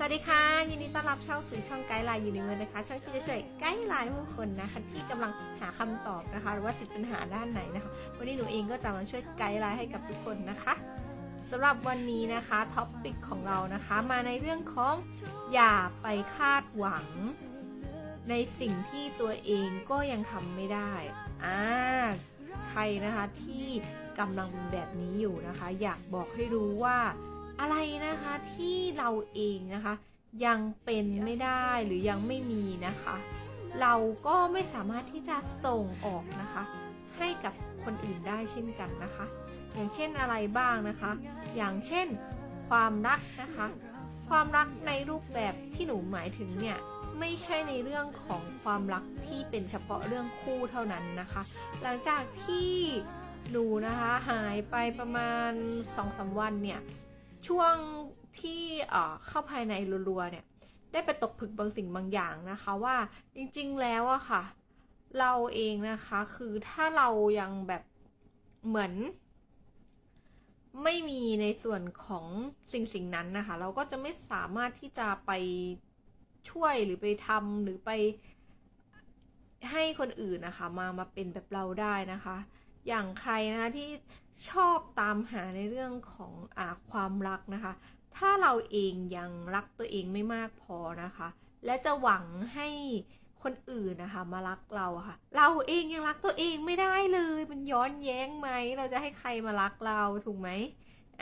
สวัสดีค่ะ ยินดีต้อนรับเข้าสู่ช่องไกด์ไลน์ยูนิเวิร์นะคะช่องที่จะช่วยไกด์ไลน์ผู้คนนะคะที่กำลังหาคำตอบนะคะ หรือว่าติดปัญหาด้านไหนนะคะวันนี้หนูเองก็จะมาช่วยไกด์ไลน์ให้กับทุกคนนะคะสำหรับวันนี้นะคะท็อปปิกของเรานะคะ มาในเรื่องของอย่าไปคาดหวัง ในสิ่งที่ตัวเองก็ยังทำไม่ได้อ่าใครนะคะที่กำลังเป็นแบบนี้อยู่นะคะ อยากบอกให้รู้ว่า อะไรนะคะที่เราเองนะคะ ยังเป็นไม่ได้หรือยังไม่มีนะคะ เราก็ไม่สามารถที่จะส่งออกนะคะ ให้กับคนอื่นได้เช่นกันนะคะ อย่างเช่นอะไรบ้างนะคะ อย่างเช่น ความรักนะคะ ความรักในรูปแบบที่หนูหมายถึงเนี่ยไม่ใช่ในเรื่องของความรักที่เป็นเฉพาะเรื่องคู่เท่านั้นนะคะ หลังจากที่หนูนะคะหายไปประมาณ2อสวันเนี่ย ช่วงที่เเข้าภายในรัวๆเนี่ย ได้ไปตกผึกบางสิ่งบางอย่างนะคะว่าจริงๆแล้วอะค่ะ เราเองนะคะคือถ้าเรายังแบบเหมือน ไม่มีในส่วนของสิ่งสิ่งนั้นนะคะ เราก็จะไม่สามารถที่จะไปช่วยหรือไปทำหรือไปให้คนอื่นนะคะ มามาเป็นแบบเราได้นะคะ อย่างใครนะคะที่ชอบตามหาในเรื่องของอความรักนะคะ ถ้าเราเองยังรักตัวเองไม่มากพอนะคะ และจะหวังให้คนอื่นนะคะมารักเราะค่ะ เราเองยังรักตัวเองไม่ได้เลย มันย้อนแย้งไหม เราจะให้ใครมารักเราถูกไหม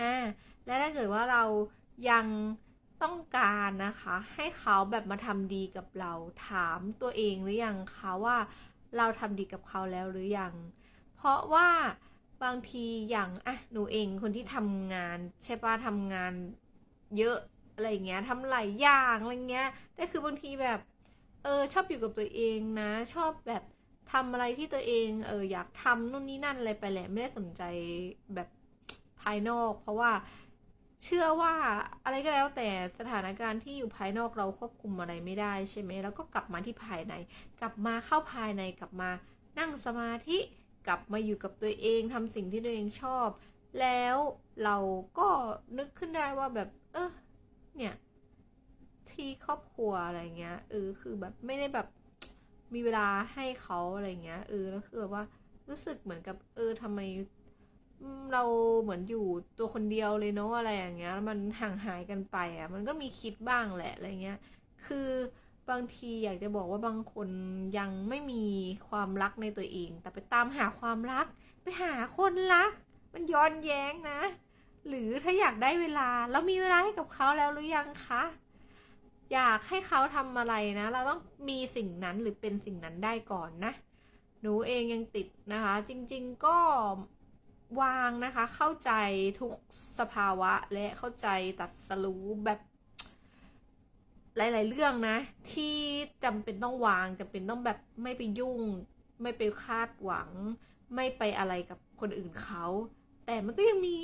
อ่า และถ้าเกิดว่าเรายังต้องการนะคะ ให้เขาแบบมาทำดีกับเรา ถามตัวเองหรือยังคะว่าเราทำดีกับเขาแล้วหรือยัง ราะว่าบางทีอย่างอะหนูเองคนที่ทำงาน ใช่ปะทำงานเยอะอะไรเงี้ยทำหลายอย่างอะไรเงี้ยแต่คือบางทีแบบ เออชอบอยู่กับตัวเองนะ ชอบแบบทำอะไรที่ตัวเองเอออยากทำนู่นนี่นั่นอะไรไปแหละไม่ได้สนใจแบบภายนอก เพราะว่าเชื่อว่าอะไรก็แล้วแต่สถานการณ์ที่อยู่ภายนอกเราควบคุมอะไรไม่ได้ใช่ไหมแล้วก็กลับมาที่ภายใน กลับมาเข้าภายในกลับมานั่งสมาธิ กลับมาอยู่กับตัวเองทำสิ่งที่ตัวเองชอบ แล้วเราก็นึกขึ้นได้ว่าแบบ เออเนี่ย ที่ครอบครัวอะไรเงี้ยเออคือแบบไม่ได้แบบมีเวลาให้เขาอะไรเงี้ยเออแล้วคือแบบว่ารู้สึกเหมือนกับ เออทำไมเราเหมือนอยู่ตัวคนเดียวเลยเนาะอะไรอย่างเงี้ยแล้วมันห่างหายกันไปอะ มันก็มีคิดบ้างแหละอะไรเงี้ย คือ บางทีอยากจะบอกว่าบางคนยังไม่มีความรักในตัวเอง แต่ไปตามหาความรัก ไปหาคนรัก มันย้อนแย้งนะ หรือถ้าอยากได้เวลาแล้วมีเวลาให้กับเขาแล้วหรือยังคะ อยากให้เขาทำอะไรนะ เราต้องมีสิ่งนั้นหรือเป็นสิ่งนั้นได้ก่อนนะ หนูเองยังติดนะคะ จริง ๆก็วางนะคะ เข้าใจทุกสภาวะและเข้าใจตัดสรู้แบบ หลาย ๆ เรื่องนะ ที่จำเป็นต้องวางจำเป็นต้องแบบไม่ไปยุ่ง ไม่ไปคาดหวัง ไม่ไปอะไรกับคนอื่นเขาแต่มันก็ยังมี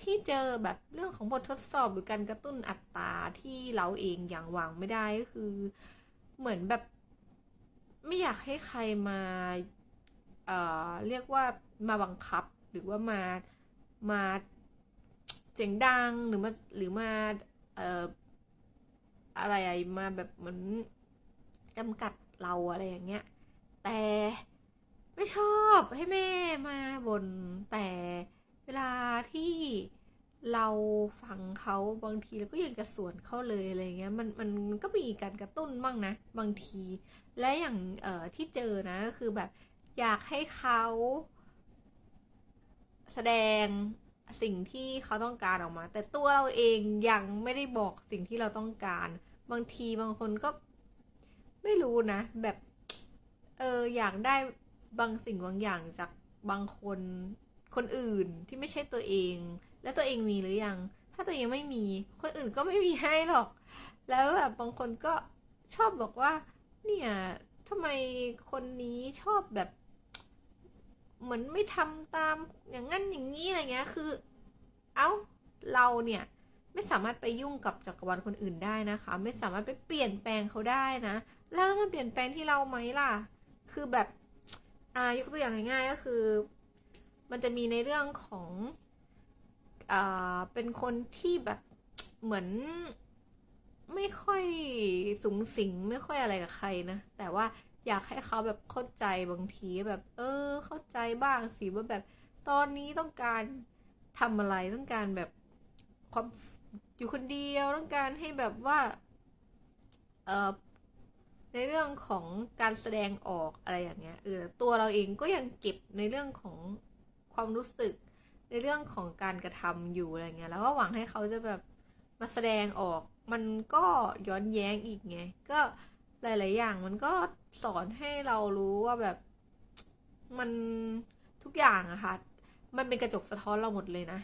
ที่เจอแบบเรื่องของบททดสอบหรือการกระตุ้นอัตราที่เราเองอย่างวางไม่ได้ก็คือ เหมือนแบบ ไม่อยากให้ใครมาเอ่อเรียกว่ามาบังคับหรือว่ามามาเสียงดังหรือมาหรือมาเอ่อ อะไรมาแบบเหมือนจำกัดเราอะไรอย่างเงี้ย แต่ไม่ชอบให้แม่มาบน่นแต่เวลาที่เราฟังเขาบางทีเราก็ยังจะสวนเขาเลยอะไรเงี้ยมันมันก็มีการกระตุ้นบ้างนะ บางที และอย่างเอ่อที่เจอนะก็คือแบบอยากให้เขาแสดง สิ่งที่เขาต้องการออกมา แต่ตัวเราเองยังไม่ได้บอกสิ่งที่เราต้องการ บางทีบางคนก็ไม่รู้นะ แบบเอออยากได้บางสิ่งบางอย่างจากบางคนคนอื่นที่ไม่ใช่ตัวเอง แล้วตัวเองมีหรือยัง ถ้าตัวเองไม่มี คนอื่นก็ไม่มีให้หรอก แล้วแบบบางคนก็ชอบบอกว่า เนี่ยทำไมคนนี้ชอบแบบ เหมือนไม่ทำตามอย่างนั้นอย่างนี้อะไรเงี้ยคือ เอ้าเราเนี่ยไม่สามารถไปยุ่งกับจักรวาลคนอื่นได้นะคะ ไม่สามารถไปเปลี่ยนแปลงเขาได้นะ แล้วมันเปลี่ยนแปลงที่เราไหมล่ะ คือแบบอ่ายกตัวอย่างง่ายๆก็คือ มันจะมีในเรื่องของอ่าเป็นคนที่แบบเหมือนไม่ค่อย สูงสิงไม่ค่อยอะไรกับใครนะ แต่ว่าอยากให้เขาแบบเข้าใจบางทีแบบ เออ เข้าใจบ้างสิว่าแบบตอนนี้ต้องการทำอะไรต้องการแบบความอยู่คนเดียวต้องการให้แบบว่าเออในเรื่องของการแสดงออกอะไรอย่างเงี้ยเออตัวเราเองก็ยังเก็บในเรื่องของความรู้สึก ในเรื่องของการกระทำอยู่อะไรเงี้ยแล้วก็หวังให้เขาจะแบบมาแสดงออก มันก็ย้อนแย้งอีกไง ก็หลาย ๆ อย่างมันก็สอนให้เรารู้ว่าแบบมันทุกอย่างอะค่ะ มันเป็นกระจกสะท้อนเราหมดเลยนะ